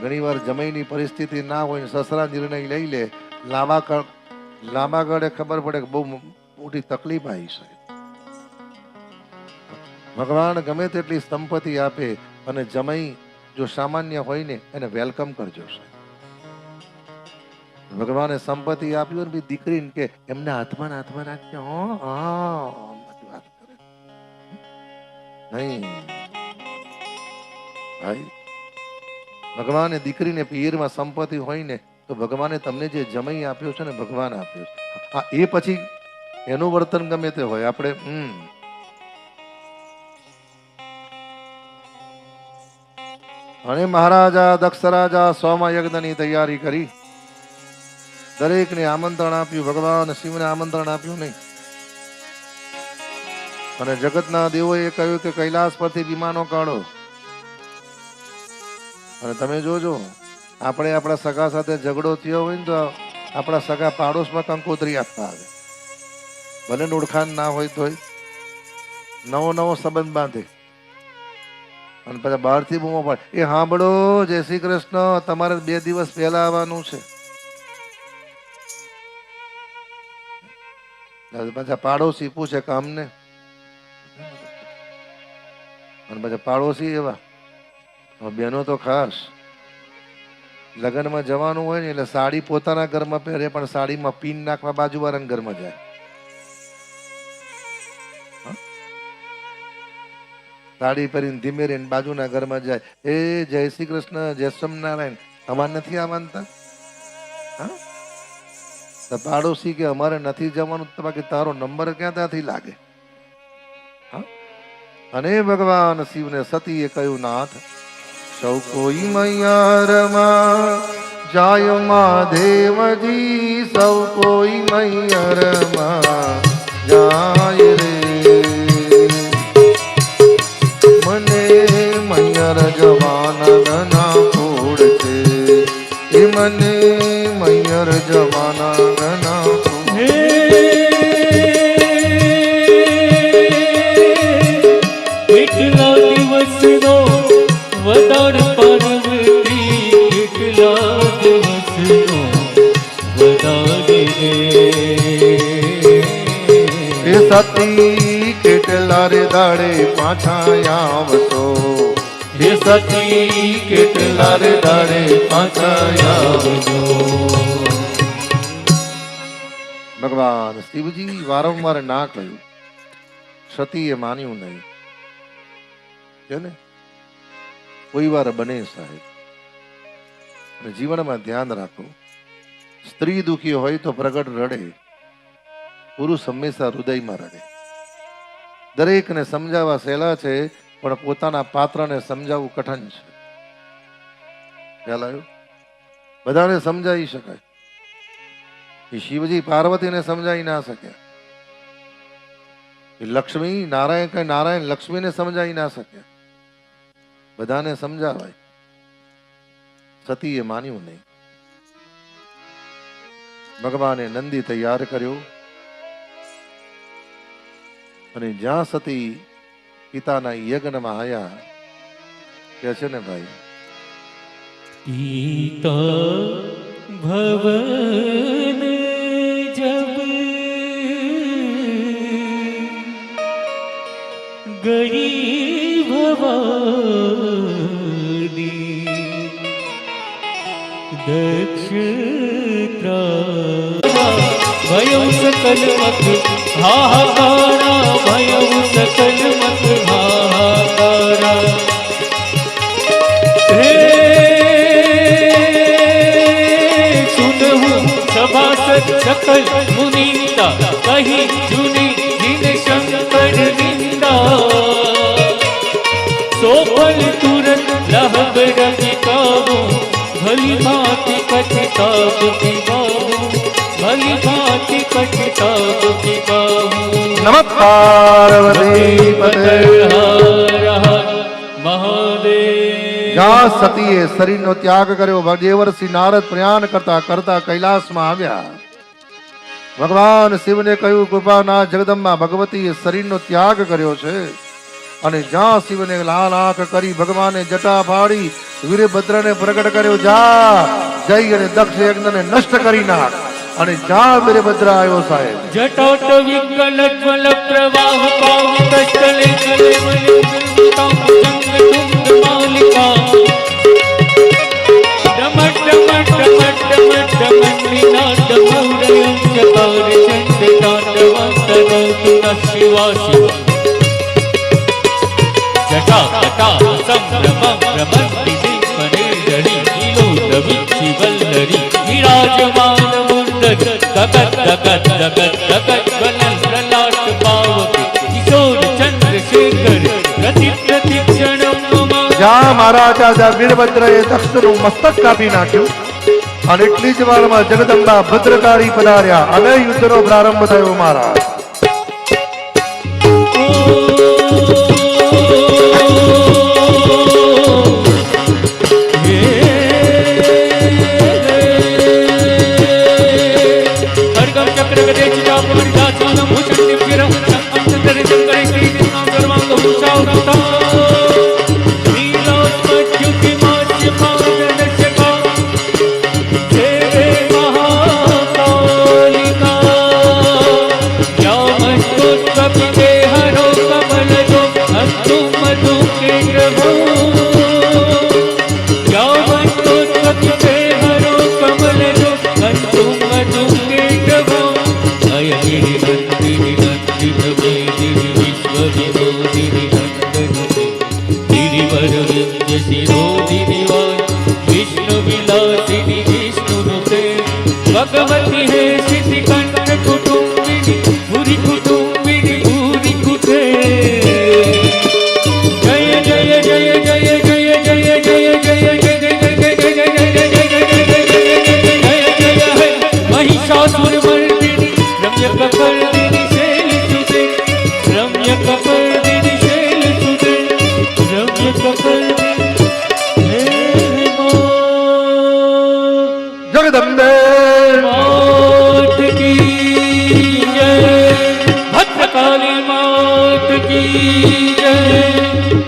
ઘણીવાર જમીનની પરિસ્થિતિ ના હોય સસરા નિર્ણય લઈ લે, લાંબા લાંબા ગાળે ખબર પડે કે બહુ મોટી તકલીફ આવી છે ભગવાન ગમે તેટલી સંપત્તિ આપે અને જમાઈ જો સામાન્ય હોય ને, એને વેલકમ કરજો સાહેબ. ભગવાને સંપત્તિ આપ્યું ને દીકરીને કે, એમના હાથમાં હાથમાં રાખજો નહીં. ભગવાને દીકરીને પિયરમાં સંપત્તિ હોય ને તો ભગવાને તમને જે જમાઈ આપ્યો છે ને ભગવાન આપ્યો છે. હા, એ પછી એનું વર્તન ગમે તે હોય. આપણે, હમ. અને મહારાજા દક્ષ રાજા સોમા યજ્ઞની તૈયારી કરી. દરેકને આમંત્રણ આપ્યું. ભગવાન શિવને આમંત્રણ આપ્યું નહીં. અને જગતના દેવોએ કહ્યું કે કૈલાસ પરથી વિમાનો કાઢો. અને તમે જોજો, આપણે આપણા સગા સાથે ઝઘડો થયો હોય ને તો આપણા સગા પાડોશમાં કંકોત્રી આપતા આવે. ભલે ને ઓળખાણ ના હોય તોય. નવો નવો સંબંધ બાંધે. અને પછી બહારથી બૂમો પડે. એ સાંભળો, જય શ્રી કૃષ્ણ, તમારે બે દિવસ પહેલા આવવાનું છે. પાછા પાડોશી પૂછે કામને અને પાછા પાડોશી એવા. બહેનો તો ખાસ. લગ્નમાં જવાનું હોય ને એટલે સાડી પોતાના ઘરમાં પહેરે, પણ સાડીમાં પીન નાખવા બાજુવાળાના ઘરમાં જાય? સાડી પહેરીને ધીમે રહીને બાજુના ઘરમાં જાય. એ જય શ્રી કૃષ્ણ, જય સ્વામિનારાયણ. અમારે નથી આ માનતા? હા? પાડોશી કે અમારે નથી જવાનું બાકી તારો નંબર ક્યાં ત્યાંથી લાગે? અને ભગવાન શિવને સતીએ કહ્યું, નાથ સૌ કોઈ મૈયરમાં જાય મહાદેવજી સૌ કોઈ મૈયરમાં. જાય એ સતી કેટલા રે દાડે પાછા આવશો? હે સતી કેટલા રે દાડે પાછા આવજો ભગવાન શિવજી વારંવાર ના કહ્યું. સતીએ માન્યું નહીં. છે ને? કોઈ વાર બને સાહેબ. અને જીવનમાં ધ્યાન રાખો. સ્ત્રી દુઃખી હોય તો પ્રગટ રડે. પુરુષ હંમેશા હૃદયમાં રડે. દરેકને સમજાવવા સહેલા છે, પણ પોતાના પાત્રને સમજાવવું કઠણ છે. બધાને સમજાવી શકાય. એ શિવજી પાર્વતીને સમજાવી ના શક્યા. લક્ષ્મી નારાયણ કઈ નારાયણ લક્ષ્મીને સમજાવી ના શક્યા. બધાને સમજાવાય. સતીએ માન્યું નહીં. ભગવાને નંદી તૈયાર કર્યો. અને જ્યાં સતી પિતાના યજ્ઞમાં આયા, કે છે ને ભાઈ? પિતા ભવન જબ ગઈ ભવાની ભયં સકલ મત હાહાકારા ભયં સકલ મત હાહાકારા હે સુનહું સભાસદ સકલ મુનિતા, કહી જુની પાર્વતી પતે જ્યાં સતીએ શરીરનો ત્યાગ કર્યો. દેવર્ષિ નારદ પ્રયાણ કરતા કરતા કૈલાસમાં આવ્યા. ભગવાન શિવને કહ્યું, કૃપાના જગદંબા, ભગવતીએ શરીરનો ત્યાગ કર્યો છે. અને જ્યાં શિવને લાલ આંખ કરી ભગવાને જટા ફાડી વીરભદ્રને પ્રગટ કર્યો. જા જઈ અને દક્ષ યજ્ઞને નષ્ટ કરી નાખ. અને જા મેરે આવ્યો સાહેબ. જટોટ વિકલ જ્વલ પ્રવાહ પાવક ચલે ચલે તમ જટા જટા સંભ્રમ ભ્રમંતિ દિપને વિરાજમાન જ્યાં મારા રાજા વીરભદ્રએ દક્ષનું મસ્તક કાપી નાખ્યું અને એટલી જ વારમાં જગદંબા ભદ્રકાળી પધાર્યા. અને યુદ્ધનો પ્રારંભ થયો મહારાજ. സ്വാഗതം ദേ